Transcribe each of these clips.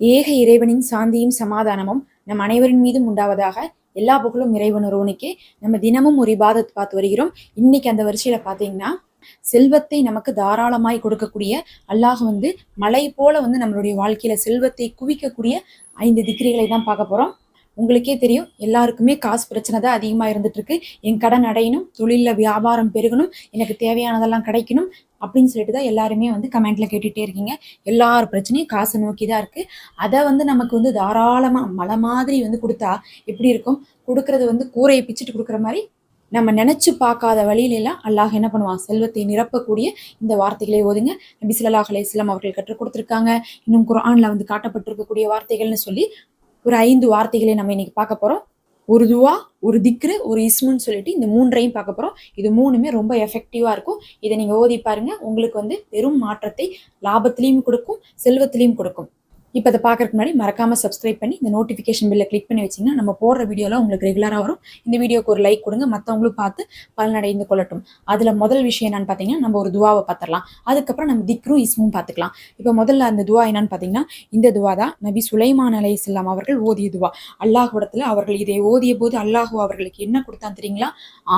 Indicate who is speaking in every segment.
Speaker 1: ஏக இறைவனின் சாந்தியும் சமாதானமும் நம் அனைவரின் மீதும் உண்டாவதாக எல்லா புகழும் இறைவன் ஒருவனுக்கே நம்ம தினமும் ஒரு இபாதத் பார்த்து வருகிறோம். இன்னைக்கு அந்த வரிசையில பாத்தீங்கன்னா செல்வத்தை நமக்கு தாராளமாய் கொடுக்கக்கூடிய அல்லாஹ் வந்து மலை போல வந்து நம்மளுடைய வாழ்க்கையில செல்வத்தை குவிக்கக்கூடிய ஐந்து திக்ரிகளை தான் பார்க்க போறோம். உங்களுக்கே தெரியும் எல்லாருக்குமே காசு பிரச்சனை தான் அதிகமாக இருந்துட்டு இருக்கு என் கடன் அடையணும் தொழிலில் வியாபாரம் பெருகணும் எனக்கு தேவையானதெல்லாம் கிடைக்கணும் அப்படின்னு சொல்லிட்டு தான் எல்லாருமே வந்து கமெண்ட்ல கேட்டுகிட்டே இருக்கீங்க. எல்லார் பிரச்சனையும் காசை நோக்கி தான் இருக்கு. அதை வந்து நமக்கு வந்து தாராளமாக மழை மாதிரி வந்து கொடுத்தா எப்படி இருக்கும்? கொடுக்கறது வந்து கூரையை பிச்சுட்டு கொடுக்குற மாதிரி நம்ம நினைச்சு பார்க்காத வழியிலெல்லாம் அல்லாஹ் என்ன பண்ணுவான்? செல்வத்தை நிரப்பக்கூடிய இந்த வார்த்தைகளை ஓதுங்க. நபி ஸல்லல்லாஹு அலையம் அவர்கள் கற்றுக் கொடுத்துருக்காங்க. இன்னும் குரானில் வந்து காட்டப்பட்டிருக்கக்கூடிய வார்த்தைகள்னு சொல்லி ஒரு ஐந்து வார்த்தைகளை நம்ம இன்னைக்கு பார்க்க போறோம். ஒரு துவா ஒரு திக்ரு ஒரு இஸ்முன்னு சொல்லிட்டு இந்த மூன்றையும் பார்க்க போறோம். இது மூணுமே ரொம்ப எஃபெக்டிவா இருக்கும். இதை நீங்க ஓதி பாருங்க. உங்களுக்கு வந்து பெரும் மாற்றத்தை லாபத்திலையும் கொடுக்கும் செல்வத்திலையும் கொடுக்கும். இப்போ அதை பார்க்கறதுக்கு முன்னாடி மறக்காமல் சப்ஸ்கிரைப் பண்ணி இந்த நோட்டிஃபிகேஷன் பில்லை கிளிக் பண்ணி வச்சிங்கன்னா நம்ம போடுற வீடியோலாம் உங்களுக்கு ரெகுலராக வரும். இந்த வீடியோக்கு ஒரு லைக் கொடுங்க. மற்றவங்களும் பார்த்து பலனடைந்து கொள்ளட்டும். அதில் முதல் விஷயம் என்னன்னு பார்த்தீங்கன்னா நம்ம ஒரு துவாவை பார்த்துடலாம். அதுக்கப்புறம் நம்ம திக்ரும் இஸ்மும் பார்த்துக்கலாம். இப்போ முதல்ல அந்த துவா என்னன்னு பார்த்தீங்கன்னா இந்த துவா தான் நபி சுலைமான் அலை இஸ்லாம் அவர்கள் ஓதிய துவா. அல்லாஹுடத்தில் அவர்கள் இதை ஓதிய போது அல்லாஹு அவர்களுக்கு என்ன கொடுத்தான் தெரியுங்களா?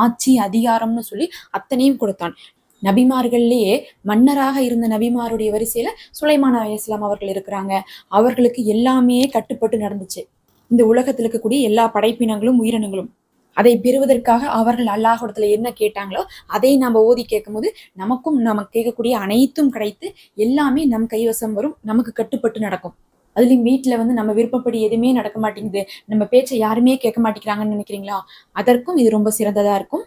Speaker 1: ஆட்சி அதிகாரம்னு சொல்லி அத்தனையும் கொடுத்தான். நபிமார்கள்லேயே மன்னராக இருந்த நபிமாருடைய வரிசையில சுலைமான் அலையாம் அவர்கள் இருக்கிறாங்க. அவர்களுக்கு எல்லாமே கட்டுப்பட்டு நடந்துச்சு. இந்த உலகத்தில் இருக்கக்கூடிய எல்லா படைப்பினங்களும் உயிரினங்களும். அதை பெறுவதற்காக அவர்கள் அல்லாஹிடத்துல என்ன கேட்டாங்களோ அதை நம்ம ஓதி கேட்கும்போது நமக்கும் நமக்கு கேட்கக்கூடிய அனைத்தும் கிடைத்து எல்லாமே நம் கைவசம் வரும் நமக்கு கட்டுப்பட்டு நடக்கும். அதுலேயும் வீட்டில் வந்து நம்ம விருப்பப்படி எதுவுமே நடக்க மாட்டேங்குது. நம்ம பேச்சை யாருமே கேட்க மாட்டேங்கிறாங்கன்னு நினைக்கிறீங்களா? அதற்கும் இது ரொம்ப சிறந்ததா இருக்கும்.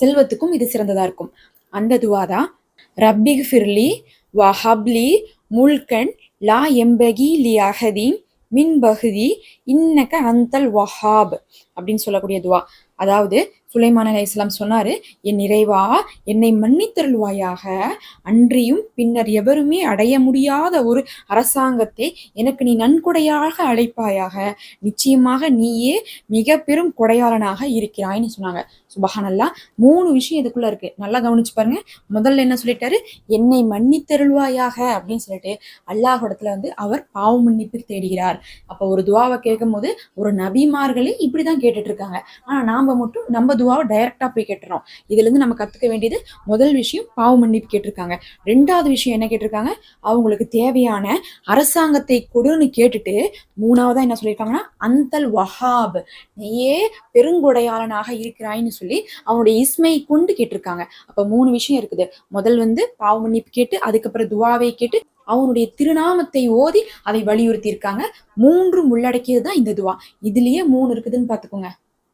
Speaker 1: செல்வத்துக்கும் இது சிறந்ததா இருக்கும். அந்த துவாதான் ரப்பி ஃபிர்லி வஹப்லி முல்கன் லா எம்பகி லி அஹதி மின் பகுதி இன்னக்க அந்தல் வஹாப் அப்படின்னு சொல்லக்கூடிய துவா. அதாவது சுலைமான் அலி இஸ்லாம் சொன்னாரு என் நிறைவா என்னை மன்னித்தருள்வாயாக. அன்றியும் பின்னர் எவருமே அடைய முடியாத ஒரு அரசாங்கத்தை எனக்கு நீ நன்கொடையாக அழைப்பாயாக. நிச்சயமாக நீயே மிக பெரும் கொடையாளனாக இருக்கிறாய்ன்னு சொன்னாங்க. சுபஹானல்லா. மூணு விஷயம் இதுக்குள்ள இருக்கு. நல்லா கவனிச்சு பாருங்க. முதல்ல என்ன சொல்லிட்டாரு? என்னை மன்னித்தருள்வாயாக அப்படின்னு சொல்லிட்டு அல்லாஹிடத்துல வந்து அவர் பாவ மன்னிப்பு தேடுகிறார். அப்போ ஒரு துவாவை கேட்கும் போது ஒரு நபிமார்களே இப்படிதான் கேட்டுட்டு இருக்காங்க. ஆனா நாம மட்டும் நம்ம துவாவை டைரக்டா போய் கேட்டுறோம். இதுல இருந்து நம்ம கத்துக்க வேண்டியது முதல் விஷயம் பாவ மன்னிப்பு கேட்டிருக்காங்க. ரெண்டாவது விஷயம் என்ன கேட்டிருக்காங்க? அவங்களுக்கு தேவையான அரசாங்கத்தை கொடுன்னு கேட்டுட்டு மூணாவதா என்ன சொல்லியிருக்காங்கன்னா அந்தல் வஹாப் நீயே பெருங்கொடையாளனாக இருக்கிறாய்ன்னு சொல்லி சொல்லி அவனுடைய இஸ்மையை கொண்டு கேட்டிருக்காங்க. அப்ப மூணு விஷயம் இருக்குது. முதல் வந்து பாவ மன்னிப்பு கேட்டு அதுக்கப்புறம் துவாவை கேட்டு அவனுடைய திருநாமத்தை ஓதி அதை வலியுறுத்தி இருக்காங்க மூன்றும் உள்ளடக்கியது தான் இந்த துவா. இதுலயே மூணு இருக்குதுன்னு பாத்துக்கோங்க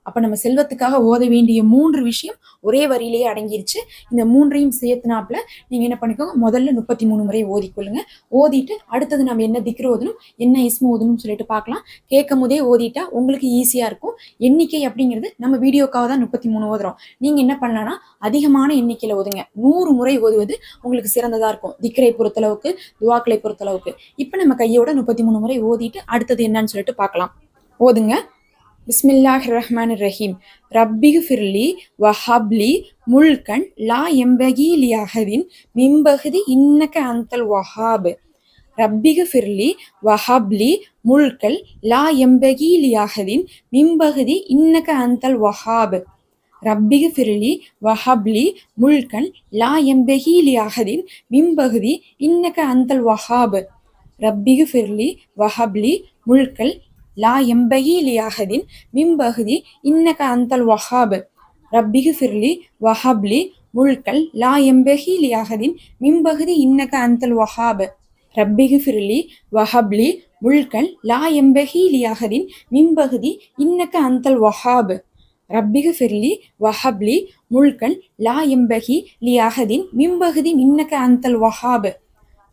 Speaker 1: அப்போ நம்ம செல்வத்துக்காக ஓத வேண்டிய மூன்று விஷயம் ஒரே வரியிலேயே அடங்கிருச்சு. இந்த மூன்றையும் சேர்த்துனாப்புல நீங்கள் என்ன பண்ணிக்கோங்க? முதல்ல முப்பத்தி மூணு முறை ஓதிக்கொள்ளுங்க. ஓதிட்டு அடுத்தது நம்ம என்ன திக்ரு ஓதணும்? என்ன இஸ்மு ஓதணும்னு சொல்லிட்டு பார்க்கலாம். கேட்கும் போதே ஓதிட்டா உங்களுக்கு ஈஸியாக இருக்கும். எண்ணிக்கை அப்படிங்கிறது நம்ம வீடியோக்காக தான் முப்பத்தி மூணு ஓதுறோம். நீங்கள் என்ன பண்ணலாம்னா அதிகமான எண்ணிக்கையில் ஓதுங்க. நூறு முறை ஓதுவது உங்களுக்கு சிறந்ததாக இருக்கும். திக்ரை பொறுத்தளவுக்கு துவாக்களை பொறுத்தளவுக்கு. இப்போ நம்ம கையோட முப்பத்தி மூணு முறை ஓதிட்டு அடுத்தது என்னன்னு சொல்லிட்டு பார்க்கலாம். ஓதுங்க. பிஸ்மில்லாஹ் ரஹ்மான் ரஹீம் ரப்பி ஃபிர்லி வஹப்லி முல்கன் லா எம்பகி லி அஹதின் மிம்பகுதி இன்னக்க அந்தல் வஹாப். ரப்பிக ஃபிர்லி வஹப்லி முல்கல் லா எம்பகி லி அஹதின் மிம்பகுதி இன்னக்க அந்தல் வஹாப். ரப்பிக ஃபிர்லி வஹப்லி முல்கன் லா எம்பகி லி அஹதின் மிம்பகுதி இன்னக்க அந்தல் வஹாப். ரப்பிக ஃபிர்லி வஹப்லி முல்கல் லா எம்பகி லியாஹதின் மிம்பகுதி இன்னக அந்தல் வஹாப். ரப்பிகு ஃபிர்லி வஹாப்லி முழுக்கள் லா எம்பகி லியாஹதின் மிம்பகுதி இன்னக அந்தல் வஹாப். ரப்பிகு ஃபிர்லி வஹப்லி முழுக்கள் லா எம்பகி லியாஹதின் மிம்பகுதி இன்னக அந்தல் வஹாப். ரப்பிகு ஃபிர்லி வஹப்லி முழுக்கள் லா எம்பகி லியாஹதின் மிம்பகுதி இன்னக அந்தல் வஹாப்.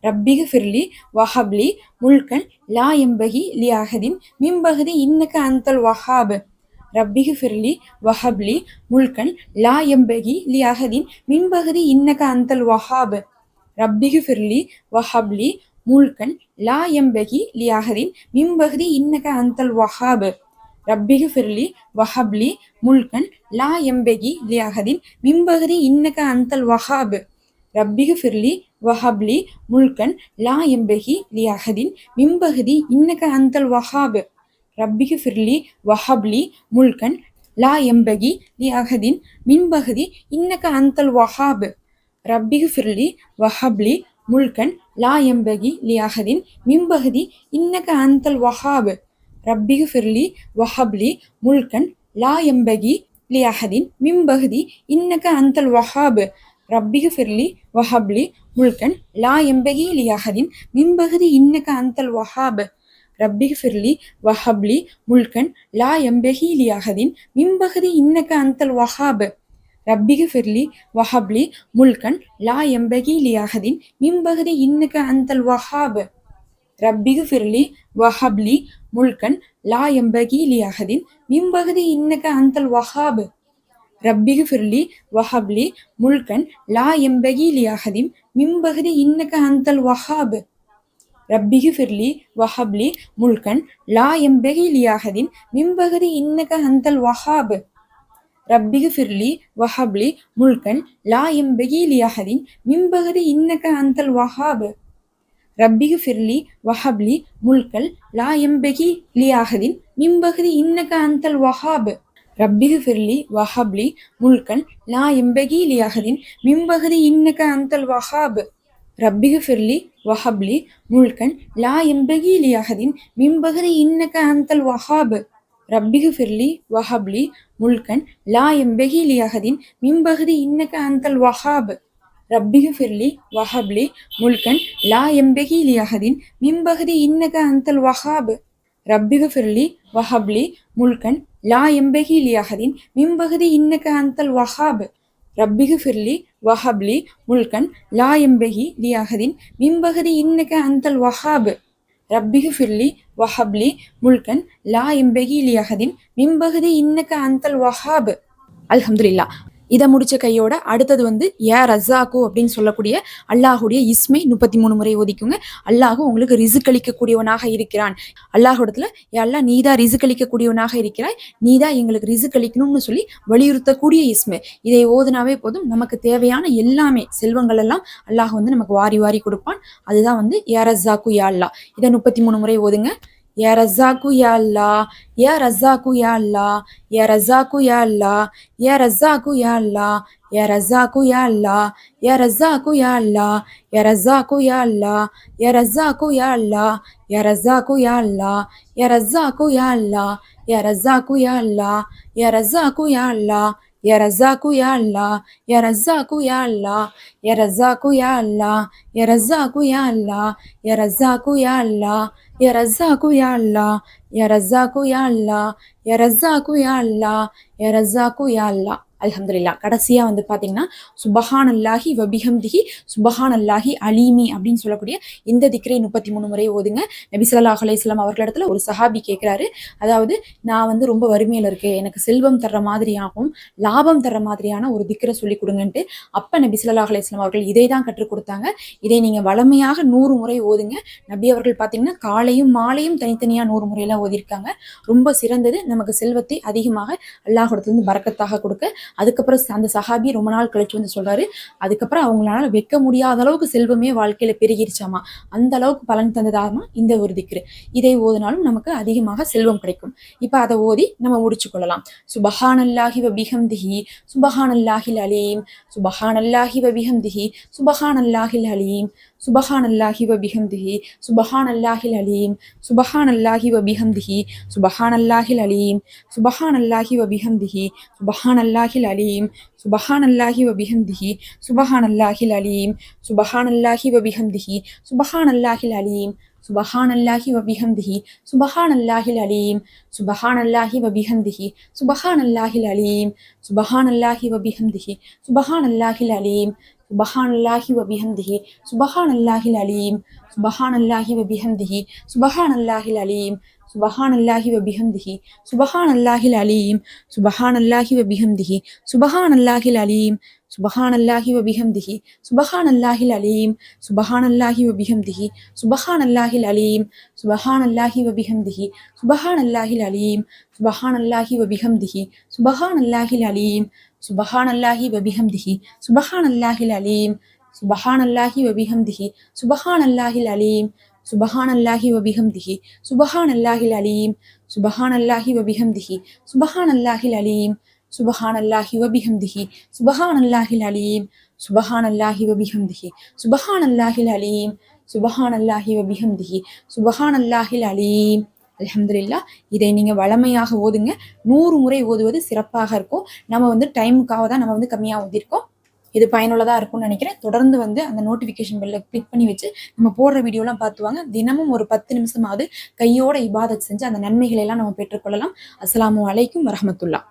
Speaker 1: ரப்பிகு ஃபிர்லி வஹப்லி முல்கன் லா எம்பகி லி அஹதின் மிம்பகுதி இன்னக்க அந்தல் வஹாப். ரப்பிகு ஃபிர்லி வஹப்லி முல்கன் லா எம்பகி லி அஹதின் மின்பகுதி இன்னக்க அந்தல் வஹாப். ரப்பிகு ஃபிர்லி வஹப்லி முல்கன் லா எம்பகி லி அஹதின் மின்பகுதி இன்னக்க அந்தல் வஹாப். ரப்பிகு ஃபிர்லி வஹப்லி முல்கன் லா எம்பகி லி அஹதின் மின்பகுதி இன்னக்க அந்தல் வஹாப். ரப்பிகு ஃபிர்லி வஹப்லி முல்கன் லா எம்பகி லி அஹதின் மிம்பகதி இன்னக அந்தல் வஹாப். ரப்பிகு ஃபிர்லி வஹப்லி முல்கன் லா எம்பகி லி அஹதின் மின்பகதி இன்னக அந்தல் வஹாப். ரப்பிகு ஃபிர்லி வஹப்லி முல்கன் லா எம்பகி லி அஹதின் மின்பகதி இன்னக அந்தல் வஹாப். ரப்பிகு ஃபிர்லி வஹப்லி முல்கன் லா எம்பகி லி அஹதின் மிம்பகதி இன்னக அந்தல் வஹாப். ரப்பிகு ஃபிர்லி வஹப்லி முல்கன் லா எம்பகி லி மின்பகுதி இன்னக அந்தல் வஹாப். ரப்பி ஃபிர்லி வஹப்லி முல்கன் லா எம்பகி லி மின்பகுதி இன்னக அந்தல் வஹாப். ரப்பி ஃபிர்லி வஹப்லி முல்கன் லா எம்பகி லி மின்பகுதி இன்னக அந்தல் வஹாப். ரப்பி ஃபிர்லி வஹப்லி முல்கன் லா எம்பகி லி மின்பகுதி இன்னக அந்தல் வஹாப். ரப்பிகு ஃபிர்லி வஹப்லி முல்கன் லா எம்பகி லியாஹதிம் அஹதின் மிம்பகதி இன்னக அந்தல் வஹாப். ரப்பிகு ஃபிர்லி வஹப்லி முல்கன் லா எம்பகி லியாஹதின் மிம்பகதி இன்னக அந்தல் வஹாப். ரப்பிகு ஃபிர்லி வஹப்லி முல்கன் லா எம்பகி லியாஹதின் மிம்பகதி இன்னக அந்தல் வஹாப். ரப்பிகு ஃபிர்லி வஹப்லி முல்கல் லா எம்பகி லியாஹதின் மிம்பகதி இன்னக அந்தல் வஹாப். ரப்பிகு ஃபிர்லி வஹப்லி முல்கன் லா எம்பெகி லியாஹதின் மிம்பகதி இன்னக அந்தல் வஹாப். ரப்பிகு ஃபிர்லி வஹப்லி முல்கன் லா எம்பகி லி அஹதின் மிம்பகரி இன்னக அந்தல் வஹாப். ரப்பிகு ஃபிர்லி வஹப்லி முல்கன் லா எம்பகி லி அஹதின் மிம்பகரி இன்னக அந்தல் வஹாப். ரப்பிகு ஃபிர்லி வஹப்லி முல்கன் லா எம்பகி லி அஹதின் மிம்பகரி இன்னக அந்தல் வஹாப். ரப்பிகு ஃபிர்லி வஹப்லி முல்கன் லா எம்பகி லி மிம்பகுதி மிம்பகரி இன்னக அந்தல் வஹாப். ரப்பிகு ஃபிர்லி வஹப்லி முல்கன். லா எம்பகி லி மிம்பகுதி மிம்பகதி இன்னக அந்தல் வஹாப். ரப்பிகு ஃபிர்லி வஹப்லி முல்கன். லா எம்பகி லி மிம்பகுதி மிம்பகதி இன்னக அந்தல் வஹாப். அல்ஹம்துலில்லா இதை முடிச்ச கையோட அடுத்தது வந்து ஏ ரஸாக்கு அப்படின்னு சொல்லக்கூடிய அல்லாஹுடைய இஸ்மை முப்பத்தி மூணு முறை ஒதிக்குங்க. அல்லாஹு உங்களுக்கு ரிசுக்களிக்கக்கூடியவனாக இருக்கிறான். அல்லாஹுடத்துல அல்லா நீதா ரிசுக்களிக்கக்கூடியவனாக இருக்கிறாய். நீதா எங்களுக்கு ரிசுக்களிக்கணும்னு சொல்லி வலியுறுத்தக்கூடிய இஸ்மை. இதை ஓதுனாவே போதும். நமக்கு தேவையான எல்லாமே செல்வங்கள் எல்லாம் அல்லாஹ் வந்து நமக்கு வாரி வாரி கொடுப்பான். அதுதான் வந்து ஏ ரஸாக்கு ஏ அல்லா இதை முப்பத்தி மூணு முறை ஓதுங்க. யா ரஸாக்கு யா அல்லா யா ரஸாக்கு யா அல்லா யா ரஸாக்கு யா அல்லா யா ரஸாக்கு யா அல்லா யா ரஸாக்கு யா அல்லா யா ரஸாக்கு யா அல்லா யா ரஸாக்கு யா அல்லா யா ரஸாக்கு யா அல்லா யா ரஸாக்கு யா அல்லா யா ரஸாக்கு யா அல்லா யா ரஸாக்கு யா அல்லா யா ரஸாக்கு யா அல்லா Ya Razzaku Ya Allah, Ya Razzaku Ya Allah, Ya Razzaku Ya Allah, Ya Razzaku Ya Allah, Ya Razzaku Ya Allah, Ya Razzaku Ya Allah, Ya Razzaku Ya Allah, Ya Razzaku Ya Allah, Ya Razzaku Ya Allah. அலமதுல்லா கடைசியாக வந்து பார்த்தீங்கன்னா சுபஹான் அல்லாஹி வபிஹம்திஹி சுபஹான் அல்லாஹி அலீமி அப்படின்னு சொல்லக்கூடிய இந்த திக்ரை முப்பத்தி மூணு முறை ஓதுங்க. நபி அலையம் அவர்களிடத்துல ஒரு சஹாபி கேட்குறாரு அதாவது நான் வந்து ரொம்ப வறுமையில் இருக்கேன். எனக்கு செல்வம் தர்ற மாதிரியாகவும் லாபம் தர்ற மாதிரியான ஒரு திக்ரை சொல்லி கொடுங்கன்ட்டு அப்போ நபி அலையம் அவர்கள் இதை தான் கற்றுக் கொடுத்தாங்க. இதை நீங்கள் வளமையாக நூறு முறை ஓதுங்க. நபி அவர்கள் பார்த்தீங்கன்னா காலையும் மாலையும் தனித்தனியாக நூறு முறையெல்லாம் ஓதிருக்காங்க. ரொம்ப சிறந்தது. நமக்கு செல்வத்தை அதிகமாக அல்லாஹிடத்துலேருந்து பறக்கத்தாக கொடுக்க. அதுக்கப்புறம் அந்த சஹாபி ரொம்ப நாள் கழிச்சு வந்து சொல்றாரு. அதுக்கப்புறம் அவங்களால வைக்க முடியாத அளவுக்கு செல்வமே வாழ்க்கையில பெருகிருச்சாமா? அந்த அளவுக்கு பலன் தந்ததாமா? இந்த ஒரு திக்ரு. இதை ஓதினாலும் நமக்கு அதிகமாக செல்வம் கிடைக்கும். இப்ப அதை ஓதி நம்ம முடிச்சு கொள்ளலாம். சுபஹானல்லாஹி வபிஹம்திஹி சுபஹானல்லாஹில் அலீம் சுபஹானல்லாஹி வபிஹம்திஹி சுபஹானல்லாஹில் அலீம். സുബഹാൻ അല്ലാഹി വബിഹംദിഹി സുബഹാൻ അല്ലാഹിൽ അലീം സുബഹാൻ അല്ലാഹി വബിഹംദിഹി സുബഹാൻ അല്ലാഹിൽ അലീം സുബഹാൻ അല്ലാഹി വബിഹംദിഹി സുബഹാൻ അല്ലാഹിൽ അലീം സുബഹാൻ അല്ലാഹി വബിഹംദിഹി സുബഹാൻ അല്ലാഹിൽ അലീം സുബഹാൻ അല്ലാഹി വബിഹംദിഹി സുബഹാൻ അല്ലാഹിൽ അലീം سبحان الله وبحمده سبحان الله العليم سبحان الله وبحمده سبحان الله العليم سبحان الله وبحمده سبحان الله العليم സുബഹാൻ അല്ലാഹി വബിഹംദിഹി സുബഹാൻ അല്ലാഹിൽ അലീം സുബഹാൻ അല്ലാഹി വബിഹംദിഹി സുബഹാൻ അല്ലാഹിൽ അലീം സുബഹാൻ അല്ലാഹി വബിഹംദിഹി സുബഹാൻ അല്ലാഹിൽ അലീം സുബഹാൻ അല്ലാഹി വബിഹംദിഹി സുബഹാൻ അല്ലാഹിൽ അലീം സുബഹാൻ അല്ലാഹി വബിഹംദിഹി സുബഹാൻ അല്ലാഹിൽ അലീം സുബഹാൻ അല്ലാഹി വബിഹംദിഹി സുബഹാൻ അല്ലാഹിൽ അലീം സുബഹാൻ അല്ലാഹി വബിഹംദിഹി സുബഹാൻ അല്ലാഹിൽ അലീം സുബഹാൻ അല്ലാഹി വബിഹംദിഹി സുബഹാൻ അല്ലാഹിൽ അലീം സുബഹാൻ അല്ലാഹി വബിഹംദിഹി സുബഹാൻ അല്ലാഹിൽ അലീം സുബഹാൻ അല്ലാഹി വബിഹംദിഹി സുബഹാൻ അല്ലാഹിൽ അലീം സുബഹാൻ അല്ലാഹി വബിഹംദിഹി സുബഹാൻ അല്ലാഹിൽ അലീം സുബഹാൻ അല്ലാഹി വബിഹംദിഹി സുബഹാൻ അല്ലാഹിൽ അലീം സുബഹാൻ അല്ലാഹി വബിഹംദിഹി സുബഹാൻ അല്ലാഹിൽ അലീം സുബഹാൻ അല്ലാഹി വബിഹംദിഹി സുബഹാൻ അല്ലാഹിൽ അലീം സുബഹാൻ അല്ലാഹി വബിഹംദിഹി സുബഹാൻ അല്ലാഹിൽ അലീം அலமதுல்லா இதை நீங்கள் வளமையாக ஓதுங்க. நூறு முறை ஓதுவது சிறப்பாக இருக்கும். நம்ம வந்து டைமுக்காக தான் நம்ம வந்து கம்மியாக ஓதிருக்கோம் இது பயனுள்ளதாக இருக்கும்னு நினைக்கிறேன். தொடர்ந்து வந்து அந்த நோட்டிஃபிகேஷன் பெல்ல கிளிக் பண்ணி வச்சு நம்ம போடுற வீடியோலாம் பார்த்துவாங்க. தினமும் ஒரு பத்து நிமிஷமாவது கையோட இபாதத் செஞ்சு அந்த நன்மைகளை எல்லாம் நம்ம பெற்றுக்கொள்ளலாம். அஸ்ஸலாமு அலைக்கும் வரமத்துல்லா